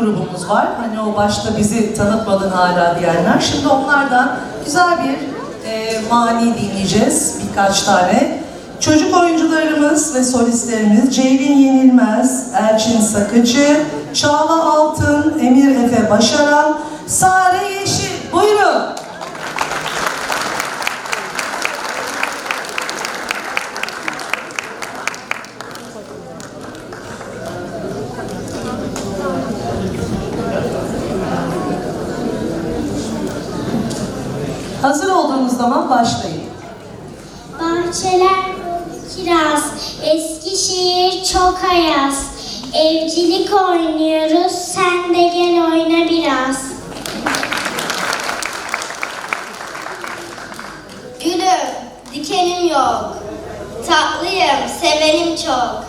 grubumuz var. Hani o başta bizi tanıtmadın hala diyenler. Şimdi onlardan güzel bir e, mani dinleyeceğiz birkaç tane. Çocuk oyuncularımız ve solistlerimiz Ceylin Yenilmez, Elçin Sakıcı, Çağla Altın, Emir Efe Başaran, Sare Hazır olduğunuz zaman başlayın. Bahçeler kiraz, Eskişehir çok ayaz. Evcilik oynuyoruz, sen de gel oyna biraz. Gülüm, dikenim yok. Tatlıyım, sevenim çok.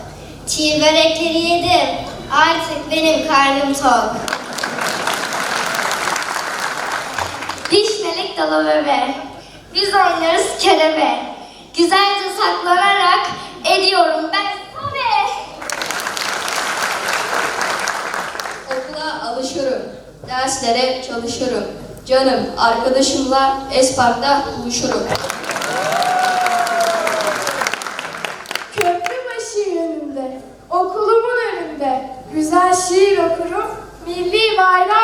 Çiğ börekleri yedim, artık benim karnım tok. Bebe, biz oynarız kelebe. Güzelce saklanarak ediyorum ben tabe. Okula alışırım, derslere çalışırım. Canım arkadaşımla Espark'ta buluşurum. Köprübaşı yönünde, okulumun önünde, güzel şiir okurum, milli bayram günü.